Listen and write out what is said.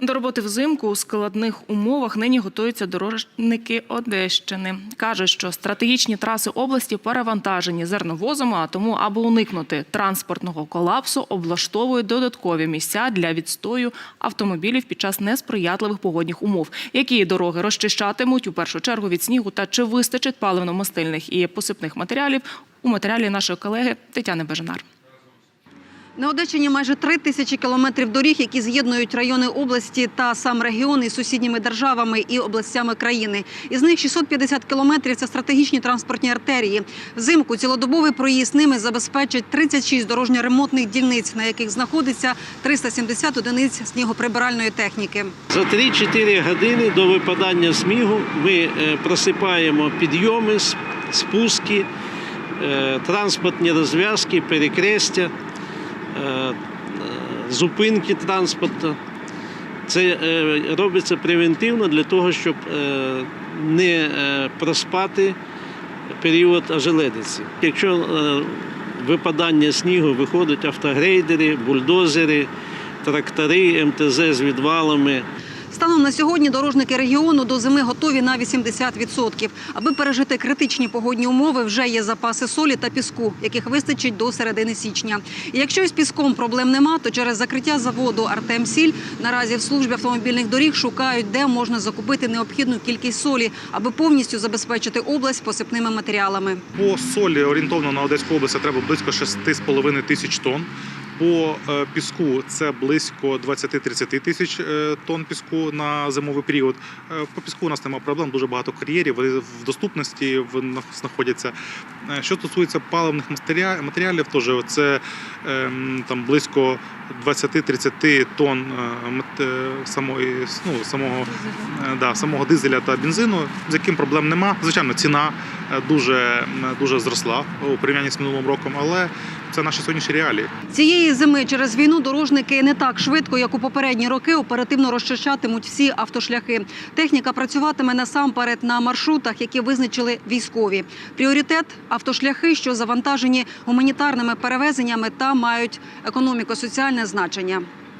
До роботи взимку у складних умовах нині готуються дорожники Одещини. Кажуть, що стратегічні траси області перевантажені зерновозами, а тому, аби уникнути транспортного колапсу, облаштовують додаткові місця для відстою автомобілів під час несприятливих погодних умов. Які дороги розчищатимуть у першу чергу від снігу та чи вистачить паливно-мастильних і посипних матеріалів у матеріалі нашої колеги Тетяни Бежанар. На Одещині майже три тисячі кілометрів доріг, які з'єднують райони області та сам регіон із сусідніми державами і областями країни. Із них 650 кілометрів – це стратегічні транспортні артерії. Взимку цілодобовий проїзд ними забезпечить 36 дорожньо-ремонтних дільниць, на яких знаходиться 370 одиниць снігоприбиральної техніки. За 3-4 години до випадання снігу ми е, просипаємо підйоми, спуски, е, транспортні розв'язки, перекрестя, зупинки транспорту. Це е, робиться превентивно для того, щоб е, не е, проспати період ожеледиці. Якщо е, випадання снігу виходять автогрейдери, бульдозери, трактори, МТЗ з відвалами. Станом на сьогодні дорожники регіону до зими готові на 80%. Аби пережити критичні погодні умови, вже є запаси солі та піску, яких вистачить до середини січня. І якщо із піском проблем нема, то через закриття заводу Артемсіль наразі в службі автомобільних доріг шукають, де можна закупити необхідну кількість солі, аби повністю забезпечити область посипними матеріалами. По солі орієнтовно на Одеську область треба близько 6,5 тисяч тонн. По е, піску це близько 20-30 тисяч е, тонн піску на зимовий період. Е, По піску у нас немає проблем, дуже багато кар'єрів, вони в доступності знаходяться. Що стосується паливних матеріалів, теж це ем, там близько 20-30 тонн самої, ну, самого, да, самого дизеля та бензину, з яким проблем нема. Звичайно, ціна дуже, дуже зросла у порівнянні з минулим роком, але це наші сьогоднішні реалії. Цієї зими через війну дорожники не так швидко, як у попередні роки, оперативно розчищатимуть всі автошляхи. Техніка працюватиме насамперед на маршрутах, які визначили військові. Пріоритет автошляхи, що завантажені гуманітарними перевезеннями та мають економіко-соціальне значення.